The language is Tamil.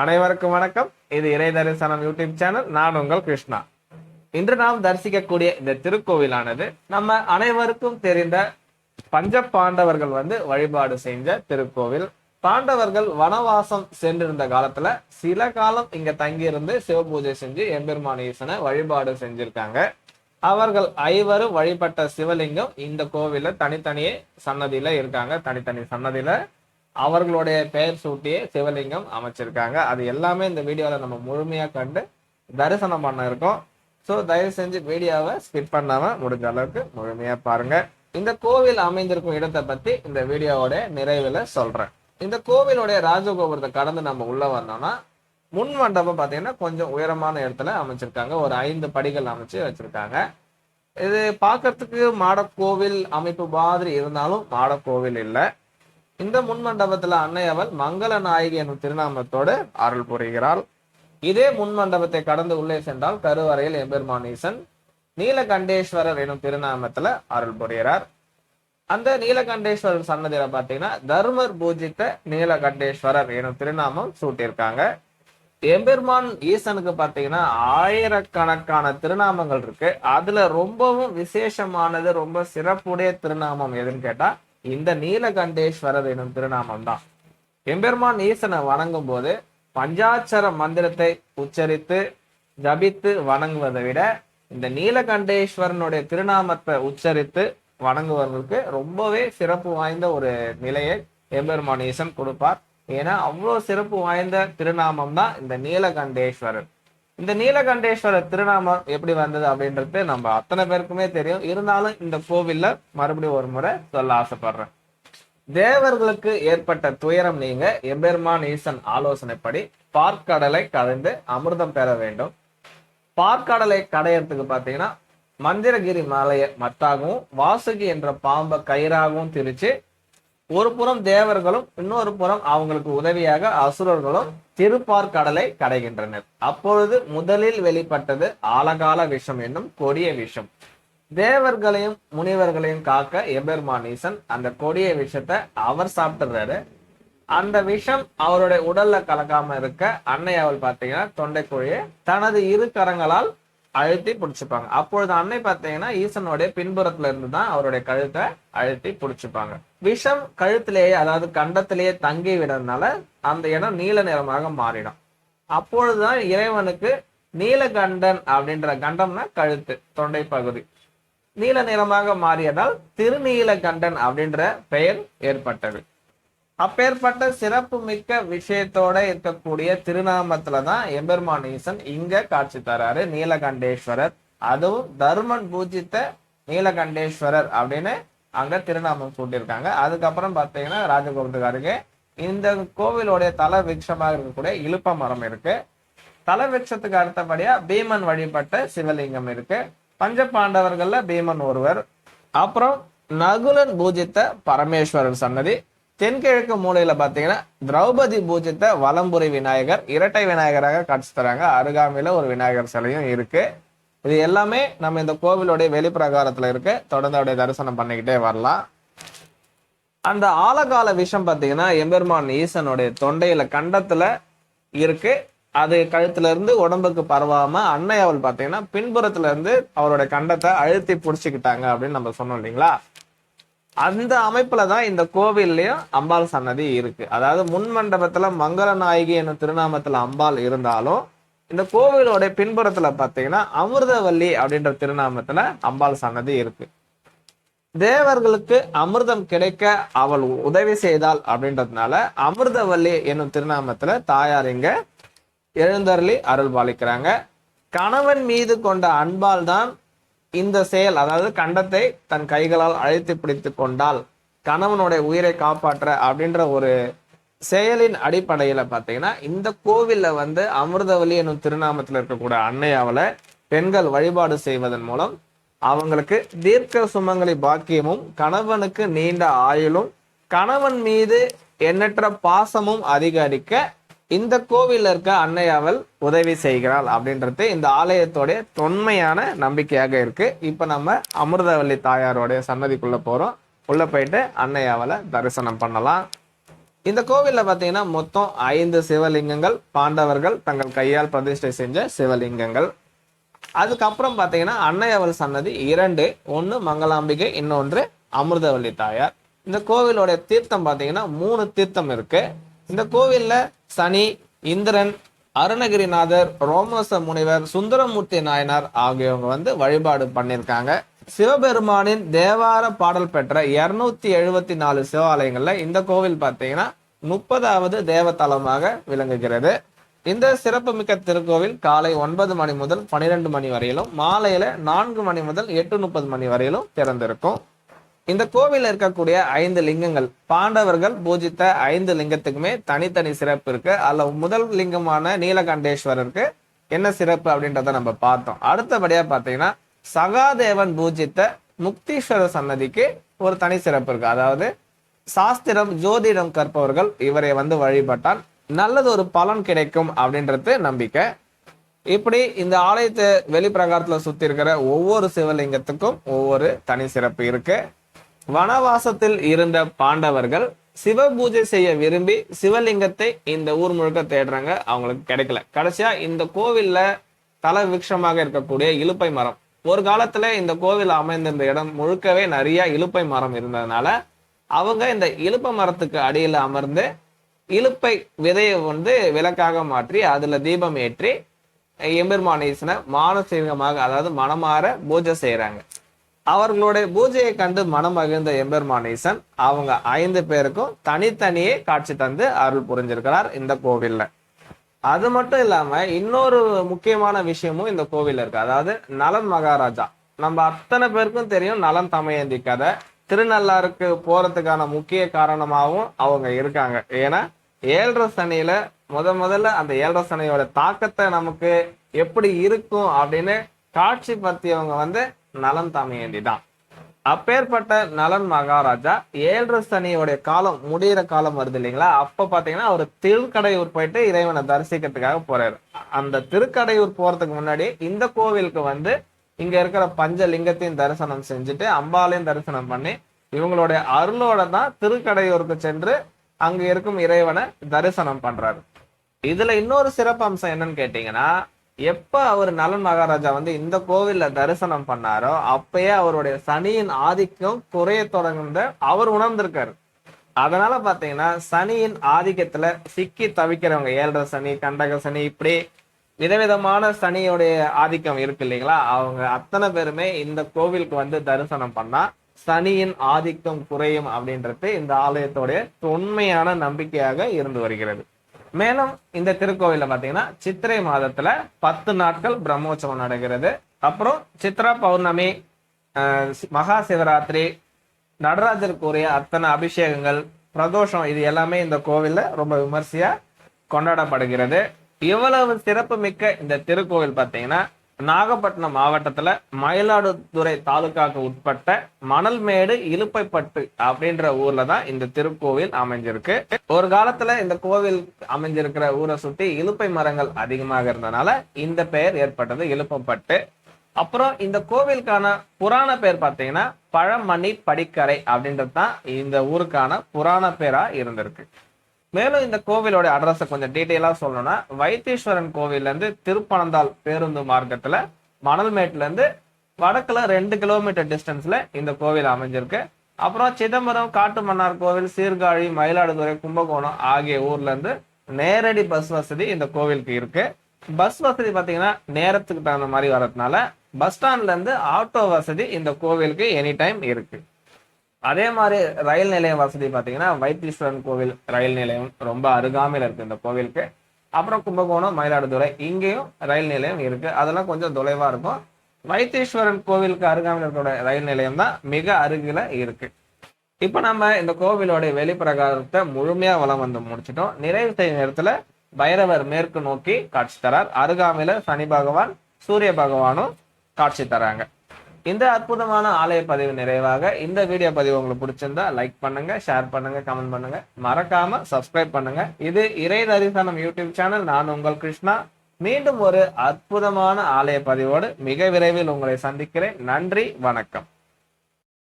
அனைவருக்கும் வணக்கம். இது இறை தரிசனம் யூடியூப் சேனல். நான் உங்கள் கிருஷ்ணா. இன்று நாம் தரிசிக்கக்கூடிய இந்த திருக்கோவிலானது நம்ம அனைவருக்கும் தெரிந்த பஞ்ச பாண்டவர்கள் வந்து வழிபாடு செஞ்ச திருக்கோவில். பாண்டவர்கள் வனவாசம் சென்றிருந்த காலத்துல சில காலம் இங்க தங்கியிருந்து சிவபூஜை செஞ்சு எம்பெருமான் ஈசனை வழிபாடு செஞ்சிருக்காங்க. அவர்கள் ஐவரும் வழிபட்ட சிவலிங்கம் இந்த கோவில தனித்தனியே சன்னதியில இருக்காங்க. தனித்தனி சன்னதியில அவர்களுடைய பெயர் சூட்டியே சிவலிங்கம் அமைச்சிருக்காங்க. அது எல்லாமே இந்த வீடியோவில் நம்ம முழுமையாக கண்டு தரிசனம் பண்ண இருக்கோம். ஸோ தயவு செஞ்சு வீடியோவை ஸ்கிப் பண்ணாமல் முடிஞ்ச அளவுக்கு முழுமையாக பாருங்க. இந்த கோவில் அமைந்திருக்கும் இடத்தை பற்றி இந்த வீடியோவோட நிறைவில் சொல்கிறேன் இந்த கோவிலுடைய ராஜகோபுரத்தை கடந்து நம்ம உள்ளே வந்தோம்னா முன் மண்டபம் பார்த்தீங்கன்னா கொஞ்சம் உயரமான இடத்துல அமைச்சிருக்காங்க. ஒரு ஐந்து படிகள் அமைச்சு வச்சுருக்காங்க. இது பார்க்கறதுக்கு மாடக்கோவில் அமைப்பு மாதிரி இருந்தாலும் மாடக்கோவில் இல்லை. இந்த முன் மண்டபத்துல அன்னை அவள் மங்கள நாயகி என்ற திருநாமத்தோடு அருள் புரிகிறாள். இதே முன் மண்டபத்தை கடந்து உள்ளே சென்றால் கருவறையில் எம்பெருமான் ஈசன் நீலகண்டேஸ்வரர் எனும் திருநாமத்துல அருள் புரிகிறார். அந்த நீலகண்டேஸ்வரர் சன்னதியில பாத்தீங்கன்னா தர்மர் பூஜித்த நீலகண்டேஸ்வரர் எனும் திருநாமம் சூட்டியிருக்காங்க. எம்பெருமான் ஈசனுக்கு பாத்தீங்கன்னா ஆயிரக்கணக்கான திருநாமங்கள் இருக்கு. அதுல ரொம்பவும் விசேஷமானது ரொம்ப சிறப்புடைய திருநாமம் எதுன்னு கேட்டா இந்த நீலகண்டேஸ்வரர் எனும் திருநாமம் தான் எம்பெருமான் ஈசனை வணங்கும் போது பஞ்சாட்சர மந்திரத்தை உச்சரித்து ஜபித்து வணங்குவதை விட இந்த நீலகண்டேஸ்வரனுடைய திருநாமத்தை உச்சரித்து வணங்குவவர்களுக்கு ரொம்பவே சிறப்பு வாய்ந்த ஒரு நிலையை எம்பெருமான் ஈசன் கொடுப்பார். ஏன்னா அவ்வளோ சிறப்பு வாய்ந்த திருநாமம் தான் இந்த நீலகண்டேஸ்வரர் இந்த நீலகண்டேஸ்வரர் திருநாமம் எப்படி வந்தது அப்படின்றது நம்ம அத்தனை பேருக்குமே தெரியும். இருந்தாலும் இந்த கோவில்ல மறுபடியும் ஒரு முறை சொல்ல ஆசைப்படுறேன். தேவர்களுக்கு ஏற்பட்ட துயரம் நீங்க எபெருமான் ஈசன் ஆலோசனைப்படி பார்க்கடலை கடைந்து அமிர்தம் பெற வேண்டும். பார்க்கடலை கடையறதுக்கு பாத்தீங்கன்னா மந்திரகிரி மலையை மத்தாகவும் வாசுகி என்ற பாம்பை கயிறாகவும் திரிச்சு ஒரு புறம் தேவர்களும் இன்னொரு புறம் அவங்களுக்கு உதவியாக அசுரர்களும் திருப்பார் கடலை கடைகின்றனர். அப்பொழுது முதலில் வெளிப்பட்டது ஆலகால விஷம் என்னும் கொடிய விஷம். தேவர்களையும் முனிவர்களையும் காக்க எபெர்மானீசன் அந்த கொடிய விஷத்தை அவர் சாப்பிட்டுறாரு. அந்த விஷம் அவருடைய உடல்ல கலக்காம இருக்க அன்னை அவள் பாத்தீங்கன்னா தொண்டைக்குழியை தனது இரு கரங்களால் அழுத்தி பிடிச்சிப்பாங்க. அப்பொழுது அன்னை பார்த்தீங்கன்னா ஈசனுடைய பின்புறத்துல இருந்து தான் அவருடைய கழுத்தை அழுத்தி பிடிச்சிப்பாங்க. விஷம் கழுத்திலேயே அதாவது கண்டத்திலேயே தங்கி விடறதுனால அந்த இடம் நீல நிறமாக மாறிடும். அப்பொழுதுதான் இறைவனுக்கு நீலகண்டன் அப்படின்ற கண்டம்னா கழுத்து தொண்டை பகுதி. நீல நிறமாக மாறியதால் திருநீலகண்டன் அப்படின்ற பெயர் ஏற்பட்டது. அப்பேற்பட்ட சிறப்பு மிக்க விஷயத்தோட இருக்கக்கூடிய திருநாமத்துல தான் எம்பெருமான் ஈசன் இங்க காட்சி தராரு நீலகண்டேஸ்வரர். அதுவும் தர்மன் பூஜித்த நீலகண்டேஸ்வரர் அப்படின்னு அங்க திருநாமம் சூட்டியிருக்காங்க. அதுக்கப்புறம் பார்த்தீங்கன்னா ராஜகோபுரத்துக்கு அருகே இந்த கோவிலுடைய தல விருட்சமாக இருக்கக்கூடிய இழுப்ப மரம் இருக்கு. தல விருட்சத்துக்கு அடுத்தபடியா பீமன் வழிபட்ட சிவலிங்கம் இருக்கு. பஞ்ச பாண்டவர்கள்ல பீமன் ஒருவர். அப்புறம் நகுலன் பூஜித்த பரமேஸ்வரர் சன்னதி. தென்கிழக்கு மூலையில பாத்தீங்கன்னா திரௌபதி பூஜித்த வலம்புரி விநாயகர் இரட்டை விநாயகராக காட்சி தராங்க. அருகாமையில ஒரு விநாயகர் சிலையும் இருக்கு. இது எல்லாமே நம்ம இந்த கோவிலுடைய வெளிப்பிரகாரத்துல இருக்கு. தொடர்ந்து தரிசனம் பண்ணிக்கிட்டே வரலாம். அந்த ஆலகால விஷம் பாத்தீங்கன்னா எம்பெருமான் ஈசனுடைய தொண்டையில கண்டத்துல இருக்கு. அது கழுத்துல இருந்து உடம்புக்கு பரவாம அன்னை அவள் பாத்தீங்கன்னா பின்புறத்துல இருந்து அவருடைய கண்டத்தை அழுத்தி புடிச்சுக்கிட்டாங்க அப்படின்னு நம்ம சொன்னோம் இல்லைங்களா? அந்த அமைப்புல தான் இந்த கோவில்லையும் அம்பாள் சன்னதி இருக்கு. அதாவது முன் மண்டபத்துல மங்கள நாயகி என்னும் திருநாமத்துல அம்பாள் இருந்தாலும் இந்த கோவிலோட பின்புறத்துல பாத்தீங்கன்னா அமிர்தவல்லி அப்படின்ற திருநாமத்துல அம்பாள் சன்னதி இருக்கு. தேவர்களுக்கு அமிர்தம் கிடைக்க அவள் உதவி செய்தாள் அப்படின்றதுனால அமிர்தவல்லி என்னும் திருநாமத்துல தாயார் இங்க எழுந்தருளி அருள் பாலிக்கிறாங்க கணவன் மீது கொண்ட அன்பால் தான் இந்த செயல் அதாவது கண்டத்தை தன் கைகளால் அழைத்து பிடித்து கொண்டால் கணவனுடைய உயிரை காப்பாற்ற அப்படின்ற ஒரு செயலின் அடிப்படையில பாத்தீங்கன்னா இந்த கோவில்ல வந்து அமிர்தவல்லி என்னும் திருநாமத்துல இருக்கக்கூடிய அன்னையாவலை பெண்கள் வழிபாடு செய்வதன் மூலம் அவங்களுக்கு தீர்க்க சுமங்கலி பாக்கியமும் கணவனுக்கு நீண்ட ஆயுளும் கணவன் மீது எண்ணற்ற பாசமும் அதிகரிக்க இந்த கோவிலில் இருக்க அன்னையாவல் உதவி செய்கிறாள் அப்படின்றது இந்த ஆலயத்தோடைய தொன்மையான நம்பிக்கையாக இருக்கு. இப்ப நம்ம அமிர்தவல்லி தாயாரோடைய சன்னதிக்குள்ள போறோம். உள்ள போயிட்டு அன்னையாவலை தரிசனம் பண்ணலாம். இந்த கோவில்ல பாத்தீங்கன்னா மொத்தம் ஐந்து சிவலிங்கங்கள் பாண்டவர்கள் தங்கள் கையால் பிரதிஷ்டை செஞ்ச சிவலிங்கங்கள். அதுக்கப்புறம் பாத்தீங்கன்னா அன்னையவள் சன்னதி இரண்டு ஒன்று மங்களாம்பிகை இன்னொன்று அமிர்தவல்லி தாயார். இந்த கோவிலோட தீர்த்தம் பாத்தீங்கன்னா மூணு தீர்த்தம் இருக்கு. இந்த கோவில்ல சனி இந்திரன் அருணகிரிநாதர் ரோமச முனிவர் சுந்தரமூர்த்தி நாயனார் ஆகியவங்க வந்து வழிபாடு பண்ணியிருக்காங்க. சிவபெருமானின் தேவார பாடல் பெற்ற இருநூத்தி எழுபத்தி நாலு சிவாலயங்கள்ல இந்த கோவில் பார்த்தீங்கன்னா முப்பதாவது தேவத்தலமாக விளங்குகிறது. இந்த சிறப்புமிக்க திருக்கோவில் காலை ஒன்பது மணி முதல் பனிரெண்டு மணி வரையிலும் மாலையில நான்கு மணி முதல் எட்டு முப்பது மணி வரையிலும் திறந்திருக்கும். இந்த கோவிலில் இருக்கக்கூடிய ஐந்து லிங்கங்கள் பாண்டவர்கள் பூஜித்த ஐந்து லிங்கத்துக்குமே தனித்தனி சிறப்பு இருக்கு. அதுல முதல் லிங்கமான நீலகண்டேஸ்வரருக்கு என்ன சிறப்பு அப்படின்றத நம்ம பார்த்தோம். அடுத்தபடியா பாத்தீங்கன்னா சகாதேவன் பூஜித்த முக்தீஸ்வர சன்னதிக்கு ஒரு தனி சிறப்பு இருக்கு. அதாவது சாஸ்திரம் ஜோதிடம் கற்பவர்கள் இவரை வந்து வழிபட்டால் நல்லது ஒரு பலன் கிடைக்கும் அப்படின்றது நம்பிக்கை. இப்படி இந்த ஆலயத்தை வெளிப்பிரகாரத்துல சுத்தி இருக்கிற ஒவ்வொரு சிவலிங்கத்துக்கும் ஒவ்வொரு தனி சிறப்பு இருக்கு. வனவாசத்தில் இருந்த பாண்டவர்கள் சிவ பூஜை செய்ய விரும்பி சிவலிங்கத்தை இந்த ஊர் முழுக்க தேடுறாங்க. அவங்களுக்கு கிடைக்கல. கடைசியா இந்த கோவில்ல தல விருட்சமாக இருக்கக்கூடிய இலுப்பை மரம். ஒரு காலத்துல இந்த கோவில் அமைந்திருந்த இடம் முழுக்கவே நிறைய இலுப்பை மரம் இருந்ததுனால அவங்க இந்த இலுப்பை மரத்துக்கு அடியில் அமர்ந்து இலுப்பை விதையை வந்து விளக்காக மாற்றி அதுல தீபம் ஏற்றி எம்பெருமானேசனை மானசீகமாக அதாவது மனமாற பூஜை செய்யறாங்க அவர்களுடைய பூஜையை கண்டு மனம் மகிழ்ந்த எம்பெருமானேசன் அவங்க ஐந்து பேருக்கும் தனித்தனியே காட்சி தந்து அருள் புரிஞ்சிருக்கிறார் இந்த கோவில்ல. அது மட்டும் இல்லாம இன்னொரு முக்கியமான விஷயமும் இந்த கோவில்ல இருக்கு. அதாவது நலன் மகாராஜா. நம்ம அத்தனை பேருக்கும் தெரியும் நலன் தமையந்தி கதை. திருநள்ளாருக்கு போறதுக்கான முக்கிய காரணமாகவும் அவங்க இருக்காங்க. ஏன்னா ஏழரை சனியில முத முதல்ல அந்த ஏழரை சனியோட தாக்கத்தை நமக்கு எப்படி இருக்கும் அப்படின்னு காட்சி பத்தியவங்க வந்து நலன் தமையந்தி தான் அப்பேற்பட்ட நலன் மகாராஜா ஏழரை சனியோடைய காலம் முடிகிற காலம் வருது இல்லைங்களா? அப்ப பாத்தீங்கன்னா அவர் திருக்கடையூர் போயிட்டு இறைவனை தரிசிக்கிறதுக்காக போறாரு. அந்த திருக்கடையூர் போறதுக்கு முன்னாடி இந்த கோவிலுக்கு வந்து இங்க இருக்கிற பஞ்ச லிங்கத்தையும் தரிசனம் செஞ்சுட்டு அம்பாலையும் தரிசனம் பண்ணி இவங்களுடைய அருளோட தான் திருக்கடையூருக்கு சென்று அங்க இருக்கும் இறைவனை தரிசனம் பண்றாரு. இதுல இன்னொரு சிறப்பு அம்சம் என்னன்னு கேட்டீங்கன்னா எப்ப அவர் நலன் மகாராஜா வந்து இந்த கோவில்ல தரிசனம் பண்ணாரோ அப்பயே அவருடைய சனியின் ஆதிக்கம் குறைய தொடங்குந்த அவர் உணர்ந்திருக்காரு. அதனால பாத்தீங்கன்னா சனியின் ஆதிக்கத்துல சிக்கி தவிக்கிறவங்க ஏழரை சனி கண்டக சனி இப்படி விதவிதமான சனியோடைய ஆதிக்கம் இருக்கு இல்லைங்களா? அவங்க அத்தனை பேருமே இந்த கோவிலுக்கு வந்து தரிசனம் பண்ணா சனியின் ஆதிக்கம் குறையும் அப்படின்றது இந்த ஆலயத்தோடைய தொன்மையான நம்பிக்கையாக இருந்து வருகிறது. மேலும் இந்த திருக்கோவில பாத்தீங்கன்னா சித்திரை மாதத்துல பத்து நாட்கள் பிரம்மோற்சவம் நடக்கிறது. அப்புறம் சித்ரா பௌர்ணமி மகா சிவராத்திரி நடராஜருக்குரிய அத்தனை அபிஷேகங்கள் பிரதோஷம் இது எல்லாமே இந்த கோவில்ல ரொம்ப விமர்சையா கொண்டாடப்படுகிறது. இவ்வளவு சிறப்பு மிக்க இந்த திருக்கோவில் பார்த்தீங்கன்னா நாகப்பட்டினம் மாவட்டத்துல மயிலாடுதுறை தாலுக்காக்கு உட்பட்ட மணல்மேடு இலுப்பைப்பட்டு அப்படின்ற ஊர்ல தான் இந்த திருக்கோவில் அமைஞ்சிருக்கு. ஒரு காலத்துல இந்த கோவில் அமைஞ்சிருக்கிற ஊரை சுத்தி இலுப்பை மரங்கள் அதிகமாக இருந்தனால இந்த பெயர் ஏற்பட்டது இலுப்பப்பட்டு. அப்புறம் இந்த கோவிலுக்கான புராண பேர் பார்த்தீங்கன்னா பழமணி படிக்கரை அப்படின்றது தான் இந்த ஊருக்கான புராண பேரா இருந்திருக்கு. மேலும் இந்த கோவிலோட அட்ரஸை கொஞ்சம் டீட்டெயிலாக சொல்லணும்னா வைத்தீஸ்வரன் கோவிலேருந்து திருப்பனந்தாள் பேருந்து மார்க்கத்தில் மணல்மேட்லேருந்து வடக்கில் ரெண்டு கிலோமீட்டர் டிஸ்டன்ஸில் இந்த கோவில் அமைஞ்சிருக்கு. அப்புறம் சிதம்பரம் காட்டுமன்னார் கோவில் சீர்காழி மயிலாடுதுறை கும்பகோணம் ஆகிய ஊர்லேருந்து நேரடி பஸ் வசதி இந்த கோவிலுக்கு இருக்கு. பஸ் வசதி பார்த்தீங்கன்னா நேரத்துக்கு தகுந்த மாதிரி வர்றதுனால பஸ் ஸ்டாண்ட்லேருந்து ஆட்டோ வசதி இந்த கோவிலுக்கு எனி டைம் இருக்குது அதே மாதிரி ரயில் நிலையம் வசதி பார்த்தீங்கன்னா வைத்தீஸ்வரன் கோவில் ரயில் நிலையம் ரொம்ப அருகாமையில் இருக்குது இந்த கோவிலுக்கு. அப்புறம் கும்பகோணம் மயிலாடுதுறை இங்கேயும் ரயில் நிலையம் இருக்குது அதெல்லாம் கொஞ்சம் தொலைவாக இருக்கும். வைத்தீஸ்வரன் கோவிலுக்கு அருகாமையில் இருக்கிற ரயில் நிலையம் தான் மிக அருகில் இருக்குது இப்போ நம்ம இந்த கோவிலோடைய வெளிப்பிரகாரத்தை முழுமையாக வளம் வந்து முடிச்சிட்டோம். நிறைவு செய்யும் நேரத்தில் பைரவர் மேற்கு நோக்கி காட்சி தரார். அருகாமையில் சனி பகவான் சூரிய பகவானும் காட்சி தராங்க. இந்த அற்புதமான ஆலய பதிவு நிறைவாக இந்த வீடியோ பதிவு உங்களுக்கு பிடிச்சிருந்தா லைக் பண்ணுங்க ஷேர் பண்ணுங்க கமெண்ட் பண்ணுங்க. மறக்காம சப்ஸ்கிரைப் பண்ணுங்க. இது இறை தரிசனம் யூடியூப் சேனல் நான் உங்கள் கிருஷ்ணா. மீண்டும் ஒரு அற்புதமான ஆலய பதிவோடு மிக விரைவில் உங்களை சந்திக்கிறேன். நன்றி வணக்கம்.